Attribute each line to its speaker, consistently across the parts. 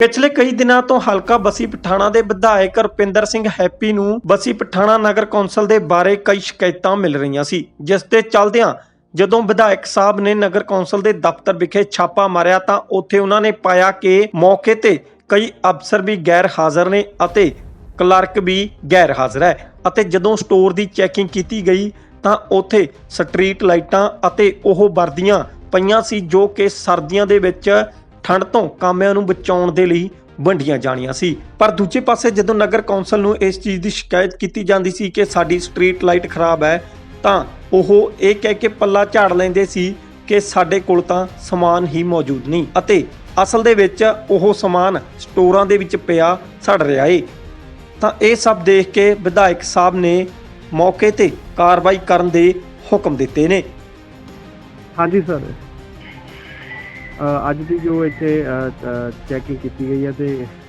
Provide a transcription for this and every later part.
Speaker 1: ਪਿਛਲੇ ਕਈ ਦਿਨਾਂ ਤੋਂ ਹਲਕਾ ਬਸੀ ਪਠਾਣਾ ਦੇ ਵਿਧਾਇਕ ਰੁਪਿੰਦਰ ਸਿੰਘ ਹੈਪੀ ਨੂੰ ਬਸੀ ਪਠਾਣਾ ਨਗਰ ਕੌਂਸਲ ਦੇ ਬਾਰੇ ਕਈ ਸ਼ਿਕਾਇਤਾਂ ਮਿਲ ਰਹੀਆਂ ਸੀ, ਜਿਸ ਦੇ ਚੱਲਦਿਆਂ ਜਦੋਂ ਵਿਧਾਇਕ ਸਾਹਿਬ ਨੇ ਨਗਰ ਕੌਂਸਲ ਦੇ ਦਫ਼ਤਰ ਵਿਖੇ ਛਾਪਾ ਮਾਰਿਆ ਤਾਂ ਉੱਥੇ ਉਹਨਾਂ ਨੇ ਪਾਇਆ ਕਿ ਮੌਕੇ ਤੇ ਕਈ ਅਫਸਰ ਵੀ ਗੈਰ ਹਾਜ਼ਰ ਨੇ ਅਤੇ ਕਲਰਕ ਵੀ ਗੈਰ ਹਾਜ਼ਰ ਹੈ ਅਤੇ ਜਦੋਂ ਸਟੋਰ ਦੀ ਚੈਕਿੰਗ ਕੀਤੀ ਗਈ ਤਾਂ ਉੱਥੇ ਸਟਰੀਟ ਲਾਈਟਾਂ ਅਤੇ ਉਹ ਵਰਦੀਆਂ ਪਈਆਂ ਸੀ ਜੋ ਕਿ ਸਰਦੀਆਂ ਦੇ ਵਿੱਚ ਠੰਡ ਤੋਂ ਕਾਮਿਆਂ ਨੂੰ ਬਚਾਉਣ ਦੇ ਲਈ ਵੰਡੀਆਂ ਜਾਣੀਆਂ ਸੀ। ਪਰ ਦੂਜੇ ਪਾਸੇ ਜਦੋਂ ਨਗਰ ਕੌਂਸਲ ਨੂੰ ਇਸ ਚੀਜ਼ ਦੀ ਸ਼ਿਕਾਇਤ ਕੀਤੀ ਜਾਂਦੀ ਸੀ ਕਿ ਸਾਡੀ ਸਟਰੀਟ ਲਾਈਟ ਖਰਾਬ ਹੈ, ਤਾਂ ਉਹ ਇਹ ਕਹਿ ਕੇ ਪੱਲਾ ਝਾੜ ਲੈਂਦੇ ਸੀ ਕਿ ਸਾਡੇ ਕੋਲ ਤਾਂ ਸਮਾਨ ਹੀ ਮੌਜੂਦ ਨਹੀਂ ਅਤੇ ਅਸਲ ਦੇ ਵਿੱਚ ਉਹ ਸਮਾਨ ਸਟੋਰਾਂ ਦੇ ਵਿੱਚ ਪਿਆ ਸੜ ਰਿਹਾ ਏ। ਤਾਂ ਇਹ ਸਭ ਦੇਖ ਕੇ ਵਿਧਾਇਕ ਸਾਹਿਬ ਨੇ ਮੌਕੇ ਤੇ ਕਾਰਵਾਈ ਕਰਨ ਦੇ ਹੁਕਮ ਦਿੱਤੇ ਨੇ।
Speaker 2: ਹਾਂਜੀ, ਸਰ। ਅ, ਅੱਜ ਦੀ ਜੋ ਇੱਥੇ ਚੈਕਿੰਗ ਕੀਤੀ ਗਈ ਹੈ ਤੇ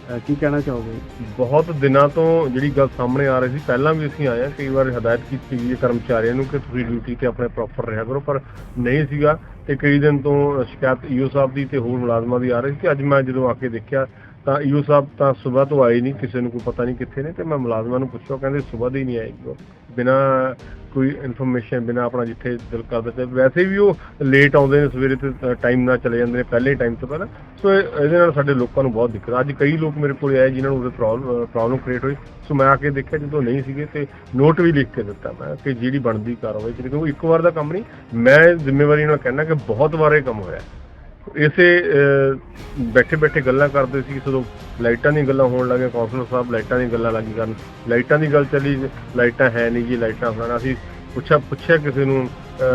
Speaker 2: ਅ, ਕੀ ਕਹਿਣਾ ਚਾਹੋਗੇ?
Speaker 3: ਬਹੁਤ ਦਿਨਾਂ ਤੋਂ ਜਿਹੜੀ ਗੱਲ ਸਾਹਮਣੇ ਆ ਰਹੀ ਸੀ ਪਹਿਲਾਂ ਵੀ ਅਸੀਂ ਆਏ ਹਾਂ ਕਈ ਵਾਰ ਹਦਾਇਤ ਕੀਤੀ ਗਈ ਹੈ ਕਰਮਚਾਰੀਆਂ ਨੂੰ ਕਿ ਤੁਸੀਂ ਡਿਊਟੀ ਤੇ ਆਪਣੇ ਪ੍ਰੋਪਰ ਰਿਹਾ ਕਰੋ ਪਰ ਨਹੀਂ ਸੀਗਾ ਤੇ ਕਈ ਦਿਨ ਤੋਂ ਸ਼ਿਕਾਇਤ ਈਓ ਸਾਹਿਬ ਦੀ ਤੇ ਹੋਰ ਮੁਲਾਜ਼ਮਾਂ ਦੀ ਆ ਰਹੀ ਸੀ। ਕਿ ਅੱਜ ਮੈਂ ਜਦੋਂ ਆ ਕੇ ਦੇਖਿਆ ਤਾਂ ਈਓ ਸਾਹਿਬ ਤਾਂ ਸਵੇਰ ਤੋਂ ਆਏ ਨਹੀਂ ਕਿਸੇ ਨੂੰ ਕੋਈ ਪਤਾ ਨਹੀਂ ਕਿੱਥੇ ਨੇ ਤੇ ਮੈਂ ਮੁਲਾਜ਼ਮਾਂ ਨੂੰ ਪੁੱਛਿਆ ਉਹ ਕਹਿੰਦੇ ਸਵੇਰ ਦੇ ਹੀ ਨਹੀਂ ਆਏ ਬਿਨਾ ਕੋਈ ਇਨਫੋਰਮੇਸ਼ਨ ਬਿਨਾ ਆਪਣਾ ਜਿੱਥੇ ਦਿਲ ਕਰਦਾ ਤੇ ਵੈਸੇ ਵੀ ਉਹ ਲੇਟ ਆਉਂਦੇ ਨੇ, ਸਵੇਰੇ ਤੇ ਟਾਈਮ ਨਾਲ ਚਲੇ ਜਾਂਦੇ ਨੇ, ਪਹਿਲੇ ਟਾਈਮ ਤੋਂ ਪਹਿਲਾਂ। ਸੋ ਇਹਦੇ ਨਾਲ ਸਾਡੇ ਲੋਕਾਂ ਨੂੰ ਬਹੁਤ ਦਿੱਕਤ ਅੱਜ ਕਈ ਲੋਕ ਮੇਰੇ ਕੋਲ ਆਏ ਜਿਨ੍ਹਾਂ ਨੂੰ ਉਹਦੇ ਪ੍ਰੋਬਲਮ ਪ੍ਰੋਬਲਮ ਕ੍ਰੀਏਟ ਹੋਈ ਸੋ ਮੈਂ ਆ ਕੇ ਦੇਖਿਆ ਜਦੋਂ ਨਹੀਂ ਸੀਗੇ ਤੇ ਨੋਟ ਵੀ ਲਿਖ ਕੇ ਦਿੱਤਾ ਮੈਂ ਕਿ ਜਿਹੜੀ ਬਣਦੀ ਕਾਰਵਾਈ ਕਰੀ ਕਿਉਂਕਿ ਇੱਕ ਵਾਰ ਦਾ ਕੰਮ ਨਹੀਂ। ਮੈਂ ਜ਼ਿੰਮੇਵਾਰੀ ਨਾਲ ਕਹਿਣਾ ਕਿ ਬਹੁਤ ਵਾਰ ਇਹ ਕੰਮ ਹੋਇਆ। ਇਸੇ ਬੈਠੇ ਬੈਠੇ ਗੱਲਾਂ ਕਰਦੇ ਸੀ, ਜਦੋਂ ਲਾਈਟਾਂ ਦੀਆਂ ਗੱਲਾਂ ਹੋਣ ਲੱਗੇ ਕੌਂਸਲਰ ਸਾਹਿਬ ਲਾਈਟਾਂ ਦੀਆਂ ਗੱਲਾਂ ਲੱਗੀ ਕਰਨ। ਲਾਈਟਾਂ ਦੀ ਗੱਲ ਚੱਲੀ, ਲਾਈਟਾਂ ਹੈ ਨਹੀਂ ਜੀ, ਲਾਈਟਾਂ ਫਲਾਣਾ ਅਸੀਂ ਪੁੱਛਿਆ ਪੁੱਛਿਆ ਕਿਸੇ ਨੂੰ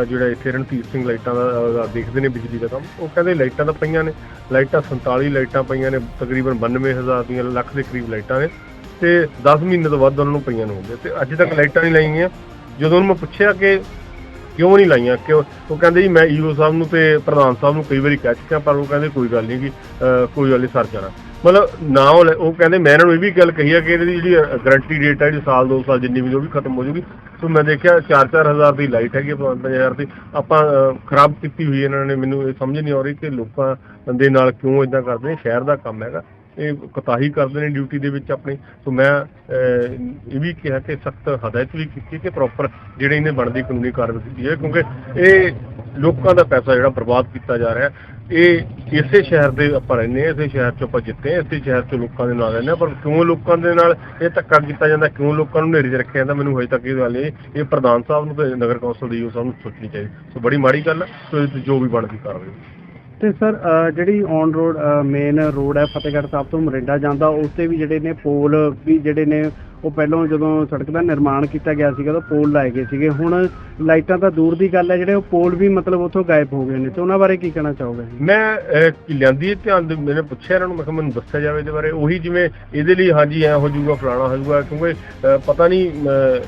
Speaker 3: ਜਿਹੜਾ ਇੱਥੇ ਰਣਧੀਰ ਸਿੰਘ ਲਾਈਟਾਂ ਦਾ ਦੇਖਦੇ ਨੇ ਬਿਜਲੀ ਦਾ ਕੰਮ। ਉਹ ਕਹਿੰਦੇ ਲਾਈਟਾਂ ਤਾਂ ਪਈਆਂ ਨੇ। ਲਾਈਟਾਂ 47 ਲਾਈਟਾਂ ਪਈਆਂ ਨੇ, ਤਕਰੀਬਨ 92000 ਦੀਆਂ, ਲੱਖ ਦੇ ਕਰੀਬ ਲਾਈਟਾਂ ਨੇ। ਤੇ 10 ਮਹੀਨੇ ਤੋਂ ਵੱਧ ਉਹਨਾਂ ਨੂੰ ਪਈਆਂ ਨੂੰ ਹੁੰਦੇ। ਤੇ ਅੱਜ ਤੱਕ ਲਾਈਟਾਂ ਨਹੀਂ ਲਾਈਆਂ ਜਦੋਂ ਉਹਨੂੰ ਮੈਂ ਪੁੱਛਿਆ ਕਿ ਕਿਉਂ ਨਹੀਂ ਲਾਈਆਂ? ਕਿਉਂ? ਉਹ ਕਹਿੰਦੇ ਜੀ, ਮੈਂ ਈਓ ਸਾਹਿਬ ਨੂੰ ਤੇ ਪ੍ਰਧਾਨ ਸਾਹਿਬ ਨੂੰ ਕਈ ਵਾਰੀ ਕਹਿ ਚੁੱਕਿਆ, ਪਰ ਉਹ ਕਹਿੰਦੇ ਕੋਈ ਗੱਲ ਨਹੀਂ ਕਿ ਕੋਈ ਗੱਲ ਨਹੀਂ, ਸਰ ਜਾਣਾ। ਮਤਲਬ ਨਾ ਉਹ ਕਹਿੰਦੇ, ਮੈਂ ਇਹਨਾਂ ਨੂੰ ਇਹ ਵੀ ਗੱਲ ਕਹੀ ਆ ਕਿ ਇਹਦੀ ਜਿਹੜੀ ਗਰੰਟੀ ਡੇਟ ਹੈ ਜਿਹੜੀ ਸਾਲ, ਦੋ ਸਾਲ ਜਿੰਨੀ ਵੀ ਉਹ ਵੀ ਖਤਮ ਹੋ ਜੂਗੀ। ਸੋ ਮੈਂ ਦੇਖਿਆ 4-4 ਹਜ਼ਾਰ ਦੀ ਲਾਈਟ ਹੈਗੀ 5-5000 ਦੀ। ਆਪਾਂ ਖਰਾਬ ਕੀਤੀ ਹੋਈ ਇਹਨਾਂ ਨੇ, ਮੈਨੂੰ ਇਹ ਸਮਝ ਨਹੀਂ ਆ ਰਹੀ ਕਿ ਲੋਕਾਂ ਦੇ ਨਾਲ ਕਿਉਂ ਇਦਾਂ ਕਰਦੇ ਨੇ, ਸ਼ਹਿਰ ਦਾ ਕੰਮ ਹੈਗਾ। ਇਹ ਕਤਾਹੀ ਕਰਦੇ ਨੇ ਡਿਊਟੀ ਦੇ ਵਿੱਚ ਆਪਣੀ। ਸੋ ਮੈਂ ਇਹ ਵੀ ਕਿਹਾ ਕਿ ਸਖਤ ਹਦਾਇਤ ਵੀ ਕੀਤੀ ਕਿ ਪ੍ਰੋਪਰ ਜਿਹੜੇ ਇਹਨੇ ਬਣਦੀ ਕਾਨੂੰਨੀ ਕਾਰਵਾਈ ਕੀਤੀ ਹੈ ਕਿਉਂਕਿ ਇਹ ਲੋਕਾਂ ਦਾ ਪੈਸਾ ਜਿਹੜਾ ਬਰਬਾਦ ਕੀਤਾ ਜਾ ਰਿਹਾ। ਇਹ ਇਸੇ ਸ਼ਹਿਰ ਦੇ ਆਪਾਂ ਰਹਿੰਦੇ ਹਾਂ, ਇਸੇ ਸ਼ਹਿਰ ਚੋਂ ਆਪਾਂ ਜਿੱਤੇ ਹਾਂ, ਇਸੇ ਸ਼ਹਿਰ ਚੋਂ ਲੋਕਾਂ ਦੇ ਨਾਲ ਰਹਿੰਦੇ ਹਾਂ। ਪਰ ਕਿਉਂ ਲੋਕਾਂ ਦੇ ਨਾਲ ਇਹ ਧੱਕਾ ਕੀਤਾ ਜਾਂਦਾ, ਕਿਉਂ ਲੋਕਾਂ ਨੂੰ ਨੇੜੇ 'ਚ ਰੱਖਿਆ ਜਾਂਦਾ, ਮੈਨੂੰ ਹਜੇ ਤੱਕ ਇਹ ਗੱਲ ਇਹ ਇਹ ਪ੍ਰਧਾਨ ਸਾਹਿਬ ਨੂੰ ਤੇ ਨਗਰ ਕੌਂਸਲ ਦੇ ਈਓ ਸਾਹਿਬ ਨੂੰ ਸੋਚਣੀ ਚਾਹੀਦੀ। ਸੋ ਬੜੀ ਮਾੜੀ ਗੱਲ ਹੈ ਸੋ ਇਹ ਜੋ ਵੀ ਬਣਦੀ ਕਾਰਵਾਈ
Speaker 2: ਤੇ ਸਰ ਜਿਹੜੀ ਔਨ ਰੋਡ ਮੇਨ ਰੋਡ ਹੈ ਫਤਿਹਗੜ੍ਹ ਸਾਹਿਬ ਤੋਂ ਮੋਰਿੰਡਾ ਜਾਂਦਾ ਉਸ ਤੇ ਵੀ ਜਿਹੜੇ ਨੇ ਪੋਲ ਵੀ ਜਿਹੜੇ ਨੇ ਉਹ ਪਹਿਲਾਂ ਜਦੋਂ ਸੜਕ ਦਾ ਨਿਰਮਾਣ ਕੀਤਾ ਗਿਆ ਸੀਗਾ ਤਾਂ ਪੋਲ ਲਾਏ ਗਏ ਸੀਗੇ। ਹੁਣ ਲਾਈਟਾਂ ਤਾਂ ਦੂਰ ਦੀ ਗੱਲ ਹੈ ਜਿਹੜੇ ਉਹ ਪੋਲ ਵੀ ਮਤਲਬ ਉੱਥੋਂ ਗਾਇਬ ਹੋ ਗਏ ਨੇ। ਤੇ ਉਹਨਾਂ ਬਾਰੇ ਕੀ ਕਹਿਣਾ ਚਾਹੋਗੇ?
Speaker 3: ਮੈਂ ਅਹ, ਕੀ ਲਿਆਂਦੀ ਹੈ ਧਿਆਨ ਦੇ ਮੈंने ਪੁੱਛਿਆ ਇਹਨਾਂ ਨੂੰ ਮੈਂ ਕਿਹਾ ਮੈਨੂੰ ਦੱਸਿਆ ਜਾਵੇ ਇਹਦੇ ਬਾਰੇ। ਉਹੀ ਜਿਵੇਂ ਇਹਦੇ ਲਈ ਹਾਂਜੀ ਐ ਹੋ ਜਾਊਗਾ ਫਲਾਣਾ ਹੋ ਜਾਊਗਾ ਕਿਉਂਕਿ ਅਹ, ਪਤਾ ਨਹੀਂ ਅਹ,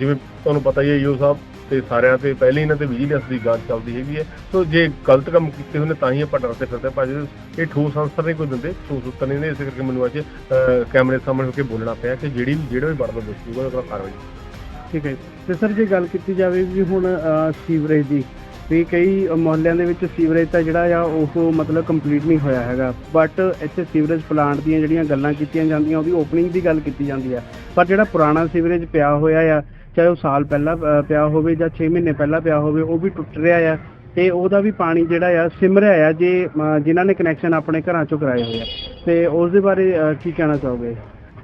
Speaker 3: ਜਿਵੇਂ ਤੁਹਾਨੂੰ ਪਤਾ ਹੀ ਹੈ ਯੋ ਸਾਹਿਬ ਤੇ ਸਾਰਿਆਂ ਤੇ ਪਹਿਲੇ ਇਹਨਾਂ ਤੇ ਵਿਜੀਲੈਂਸ ਦੀ ਜਾਂਚ ਚੱਲਦੀ ਹੈਗੀ ਹੈ। ਸੋ ਜੇ ਗਲਤ ਕੰਮ ਕੀਤੇ ਹੋਏ ਤਾਂ ਹੀ ਆਪਾਂ ਡਰਦੇ ਫਿਰਦੇ ਭਾਜੀ, ਇਹ ਠੋਸ ਆਨਸਰ ਨਹੀਂ ਕੋਈ ਦਿੰਦੇ ਠੋਸ ਉੱਤਰ ਨਹੀਂ ਦਿੰਦੇ ਇਸ ਕਰਕੇ ਮੈਨੂੰ ਅੱਜ ਕੈਮਰੇ ਸਾਹਮਣੇ ਹੋ ਕੇ ਬੋਲਣਾ ਪਿਆ ਕਿ ਜਿਹੜੀ ਜਿਹੜਾ ਵੀ ਬਣਦਾ ਦੋਸ਼ੀ ਉਹਦਾ ਕਾਰਵਾਈ
Speaker 2: ਠੀਕ ਹੈ ਤੇ ਸਰ, ਜੇ ਗੱਲ ਕੀਤੀ ਜਾਵੇ ਵੀ ਹੁਣ ਸੀਵਰੇਜ ਦੀ, ਵੀ ਕਈ ਮੁਹੱਲਿਆਂ ਦੇ ਵਿੱਚ ਸੀਵਰੇਜ ਤਾਂ ਜਿਹੜਾ ਆ, ਉਹ ਮਤਲਬ ਕੰਪਲੀਟ ਨਹੀਂ ਹੋਇਆ ਹੈਗਾ। ਬਟ ਇੱਥੇ ਸੀਵਰੇਜ ਪਲਾਂਟ ਦੀਆਂ ਜਿਹੜੀਆਂ ਗੱਲਾਂ ਕੀਤੀਆਂ ਜਾਂਦੀਆਂ, ਉਹਦੀ ਓਪਨਿੰਗ ਦੀ ਗੱਲ ਕੀਤੀ ਜਾਂਦੀ ਆ। ਪਰ ਜਿਹੜਾ ਪੁਰਾਣਾ ਸੀਵਰੇਜ ਪਿਆ ਹੋਇਆ ਆ ਚਾਹੇ ਉਹ ਸਾਲ ਪਹਿਲਾਂ ਪਿਆ ਹੋਵੇ ਜਾਂ 6 ਮਹੀਨੇ ਪਹਿਲਾਂ ਪਿਆ ਹੋਵੇ, ਉਹ ਵੀ ਟੁੱਟ ਰਿਹਾ ਆ ਤੇ ਉਹਦਾ ਵੀ ਪਾਣੀ ਜਿਹੜਾ ਆ ਸਿਮ ਰਿਹਾ ਆ ਜੇ ਜਿਨ੍ਹਾਂ ਨੇ ਕਨੈਕਸ਼ਨ ਆਪਣੇ ਘਰਾਂ ਚੋਂ ਕਰਾਏ ਹੋਏ ਆ ਤੇ ਉਸ ਦੇ ਬਾਰੇ ਕੀ ਕਹਿਣਾ ਚਾਹੋਗੇ?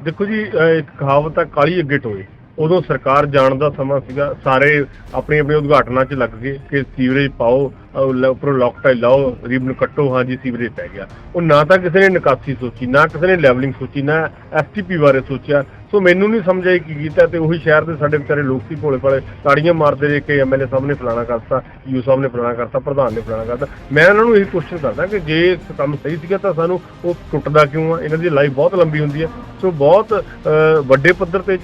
Speaker 3: ਦੇਖੋ ਜੀ ਇੱਕ ਕਹਾਵਤ ਹੈ ਕਾਲੀ ਅੱਗੇ ਟੋਏ। ਉਦੋਂ ਸਰਕਾਰ ਜਾਣ ਦਾ ਸਮਾਂ ਸੀਗਾ, ਸਾਰੇ ਆਪਣੀ ਆਪਣੀ ਉਦਘਾਟਨਾਂ 'ਚ ਲੱਗ ਗਏ ਕਿ ਸੀਵਰੇਜ ਪਾਓ, ਅਹ, ਲ- ਉੱਪਰੋਂ ਲੋਕਟਾਈ ਲਾਓ ਰਿਬਨ ਕੱਟੋ, ਹਾਂ ਸੀਵਰੇਜ ਪੈ ਗਿਆ। ਉਹ ਨਾ ਤਾਂ ਕਿਸੇ ਨੇ ਨਿਕਾਸੀ ਸੋਚੀ, ਨਾ ਕਿਸੇ ਨੇ ਲੈਵਲਿੰਗ ਸੋਚੀ, ਨਾ ਐਸਟੀਪੀ ਬਾਰੇ ਸੋਚਿਆ ਸੋ ਮੈਨੂੰ ਨਹੀਂ ਸਮਝ ਆਈ ਕੀ ਕੀਤਾ ਤੇ ਉਹੀ ਸ਼ਹਿਰ ਦੇ ਸਾਡੇ ਵਿਚਾਰੇ ਲੋਕ ਸੀ ਭੋਲੇ ਭਾਲੇ, ਤਾੜੀਆਂ ਮਾਰਦੇ ਰਹੇ ਕਿ ਐਮਐਲਏ ਸਾਹਿਬ ਨੇ ਫਲਾਣਾ ਕਰਤਾ ਯੂ ਸਾਹਿਬ ਨੇ ਫਲਾਣਾ ਕਰਤਾ, ਪ੍ਰਧਾਨ ਨੇ ਫਲਾਣਾ ਕਰਤਾ। ਮੈਂ ਇਹਨਾਂ ਨੂੰ ਇਹ ਕੁਐਸਚਨ ਕਰਦਾ ਕਿ ਜੇ ਕੰਮ ਸਹੀ ਸੀਗਾ ਤਾਂ ਸਾਨੂੰ ਉਹ ਟੁੱਟਦਾ ਕਿਉਂ ਆ? ਇਹਨਾਂ ਦੀ ਲਾਈਫ ਬਹੁਤ ਲੰਬੀ ਹੁੰਦੀ ਹੈ ਸੋ ਬਹੁਤ ਵੱਡੇ ਪੱਧਰ ਤੇ ਇਹ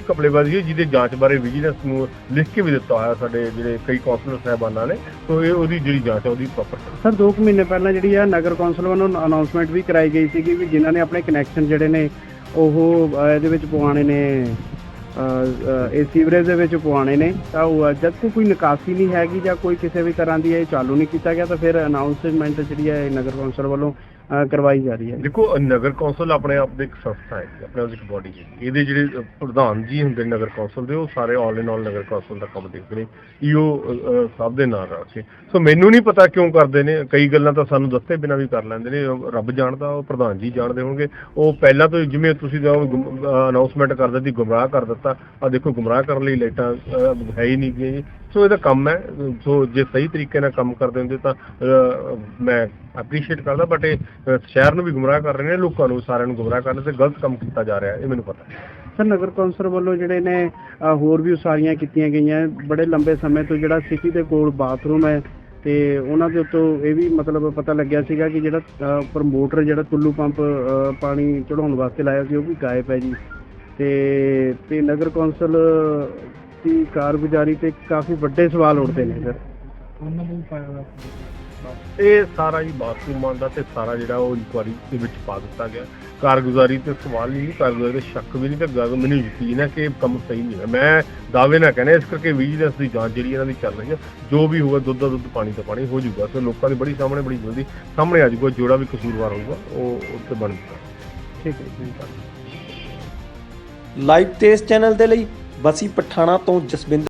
Speaker 3: ਹੈ, ਜਿਹਦੇ ਜਾਂਚ ਬਾਰੇ ਵਿਜੀਲੈਂਸ ਨੂੰ ਲਿਖ ਕੇ ਵੀ ਦਿੱਤਾ ਹੋਇਆ ਸਾਡੇ ਜਿਹੜੇ ਕਈ ਕੌਂਸਲਰ ਸਾਹਿਬਾਨਾਂ ਨੇ। ਸੋ ਇਹ ਉਹਦੀ ਜਿਹੜੀ ਜਾਂਚ ਹੈ ਉਹਦੀ ਪ੍ਰੋਪਰ
Speaker 2: ਸਰ 2 ਮਹੀਨੇ ਪਹਿਲਾਂ ਜਿਹੜੀ ਆ ਨਗਰ ਕੌਂਸਲ ਵੱਲੋਂ ਅਨਾਉਂਸਮੈਂਟ ਵੀ ਕਰਾਈ ਗਈ ਸੀਗੀ ਵੀ ਜਿਨ੍ਹਾਂ ਨੇ ਆਪਣੇ ਕਨੈਕਸ਼ਨ ਜਿਹੜੇ ਨੇ ਉਹ ਇਹਦੇ ਵਿੱਚ ਪਵਾਉਣੇ ਨੇ ਇਹ ਸੀਵਰੇਜ ਦੇ ਵਿੱਚ ਪਵਾਉਣੇ ਨੇ। ਤਾਂ ਉਹ ਜਦ ਤੱਕ ਕੋਈ ਨਿਕਾਸੀ ਨਹੀਂ ਹੈਗੀ ਜਾਂ ਕੋਈ ਕਿਸੇ ਵੀ ਤਰ੍ਹਾਂ ਦੀ ਇਹ ਚਾਲੂ ਨਹੀਂ ਕੀਤਾ ਗਿਆ, ਤਾਂ ਫਿਰ ਅਨਾਉਂਸਮੈਂਟ ਜਿਹੜੀ ਹੈ ਨਗਰ ਕੌਂਸਲ ਵੱਲੋਂ ਕਰਵਾਈ ਜਾ ਰਹੀ ਹੈ।
Speaker 3: ਦੇਖੋ ਨਗਰ ਕੌਂਸਲ ਆਪਣੇ ਆਪ ਦੇ ਇੱਕ ਸੰਸਥਾ ਹੈ ਆਪਣੇ ਆਪ ਦੀ ਇੱਕ ਬੋਡੀ ਹੈ ਇਹਦੇ ਜਿਹੜੇ ਪ੍ਰਧਾਨ ਜੀ ਹੁੰਦੇ ਨੇ ਨਗਰ ਕੌਂਸਲ ਦੇ, ਉਹ ਸਾਰੇ ਆਲ ਇਨ ਆਲ ਨਗਰ ਕੌਂਸਲ ਦਾ ਕੰਮ ਦੇਖਦੇ ਨੇ। ਈਓ ਸਭ ਦੇ ਨਾਲ ਰਲ ਕੇ। ਸੋ ਮੈਨੂੰ ਨਹੀਂ ਪਤਾ ਕਿਉਂ ਕਰਦੇ ਨੇ। ਕਈ ਗੱਲਾਂ ਤਾਂ ਸਾਨੂੰ ਦੱਸੇ ਬਿਨਾਂ ਵੀ ਕਰ ਲੈਂਦੇ ਨੇ। ਰੱਬ ਜਾਣਦਾ, ਉਹ ਪ੍ਰਧਾਨ ਜੀ ਜਾਣਦੇ ਹੋਣਗੇ। ਉਹ ਪਹਿਲਾਂ ਤੋਂ ਜਿਵੇਂ ਤੁਸੀਂ ਅਨਾਉਂਸਮੈਂਟ ਕਰ ਦਿੱਤੀ, ਗੁੰਮਰਾਹ ਕਰ ਦਿੱਤਾ। ਆ ਦੇਖੋ, ਗੁੰਮਰਾਹ ਕਰਨ ਲਈ ਲਾਈਟਾਂ ਹੈ ਹੀ ਨਹੀਂ ਗਈਆਂ ਜੀ। ਸੋ ਇਹਦਾ ਕੰਮ ਹੈ। ਸੋ ਜੇ ਸਹੀ ਤਰੀਕੇ ਨਾਲ ਕੰਮ ਕਰਦੇ ਹੁੰਦੇ ਤਾਂ ਮੈਂ ਐਪਰੀਸ਼ੀਏਟ ਕਰਦਾ ਬਟ ਇਹ ਸ਼ਹਿਰ ਨੂੰ ਵੀ ਗੁੰਮਰਾਹ ਕਰ ਰਹੇ ਨੇ ਲੋਕਾਂ ਨੂੰ ਸਾਰਿਆਂ ਨੂੰ ਗੁੰਮਰਾਹ ਕਰਨ ਤੇ ਗਲਤ ਕੰਮ ਕੀਤਾ ਜਾ ਰਿਹਾ ਹੈ ਇਹ ਮੈਨੂੰ ਪਤਾ ਹੈ।
Speaker 2: ਸਰ ਨਗਰ ਕੌਂਸਲ ਵੱਲੋਂ ਜਿਹੜੇ ਨੇ ਅ, ਹੋਰ ਵੀ ਉਸਾਰੀਆਂ ਕੀਤੀਆਂ ਗਈਆਂ। ਬੜੇ ਲੰਬੇ ਸਮੇਂ ਤੋਂ ਜਿਹੜਾ ਸਿਟੀ ਦੇ ਕੋਲ ਬਾਥਰੂਮ ਹੈ ਤੇ ਉਹਨਾਂ ਦੇ ਉੱਤੋਂ ਇਹ ਵੀ ਮਤਲਬ ਪਤਾ ਲੱਗਿਆ ਸੀਗਾ ਕਿ ਜਿਹੜਾ ਪ੍ਰਮੋਟਰ ਜਿਹੜਾ ਟੁੱਲੂ ਪੰਪ ਅ, ਪਾਣੀ ਚੜਾਉਣ ਵਾਸਤੇ ਲਾਇਆ ਸੀ ਉਹ ਵੀ ਗਾਇਬ ਹੈ ਜੀ। ਤੇ ਤੇ ਨਗਰ ਕੌਂਸਲ ਦੀ ਕਾਰਗੁਜ਼ਾਰੀ ਤੇ ਕਾਫੀ ਵੱਡੇ ਸਵਾਲ ਉੱਠਦੇ ਨੇ ਸਰ।
Speaker 3: ਇਹ ਸਾਰਾ ਹੀ ਬਾਥਰੂਮਾਂ ਦਾ ਤੇ ਸਾਰਾ ਜਿਹੜਾ ਉਹ ਇਨਕੁਆਰੀ ਦੇ ਵਿੱਚ ਪਾ ਦਿੱਤਾ ਗਿਆ। ਕਾਰਗੁਜ਼ਾਰੀ ਤੇ ਸਵਾਲ ਹੀ ਨਹੀਂ, ਕਾਰਗੁਜ਼ਾਰੀ ਤੇ ਸ਼ੱਕ ਵੀ ਨਹੀਂ ਤੇ ਗੱਲ ਮੈਨੂੰ ਯਕੀਨ ਹੈ ਕਿ ਇਹ ਕੰਮ ਸਹੀ ਨਹੀਂ ਹੈ ਮੈਂ ਦਾਅਵੇ ਨਾ ਕਹਿੰਦਾ ਇਸ ਕਰਕੇ ਵਿਜੀਲੈਂਸ ਦੀ ਜਾਂਚ ਜਿਹੜੀ ਇਹਨਾਂ ਦੀ ਚੱਲ ਰਹੀ ਹੈ, ਜੋ ਵੀ ਹੋਊਗਾ ਦੁੱਧ ਦਾ ਦੁੱਧ, ਪਾਣੀ ਦਾ ਪਾਣੀ ਹੋ ਜਾਊਗਾ। ਸੋ ਲੋਕਾਂ ਦੀ ਬੜੀ ਸਾਹਮਣੇ ਬੜੀ ਜਲਦੀ, ਸਾਹਮਣੇ ਆ ਜਾਊਗਾ, ਜਿਹੜਾ ਵੀ ਕਸੂਰਵਾਰ ਹੋਊਗਾ, ਉਹ ਉੱਥੇ ਬਣ ਜਾਊਗਾ।
Speaker 2: ਠੀਕ ਹੈ ਜੀ
Speaker 1: ਲਾਈਵ ਤੇਜ਼ ਚੈਨਲ ਦੇ ਲਈ ਬਸੀ ਪਠਾਣਾ ਤੋਂ ਜਸਵਿੰਦਰ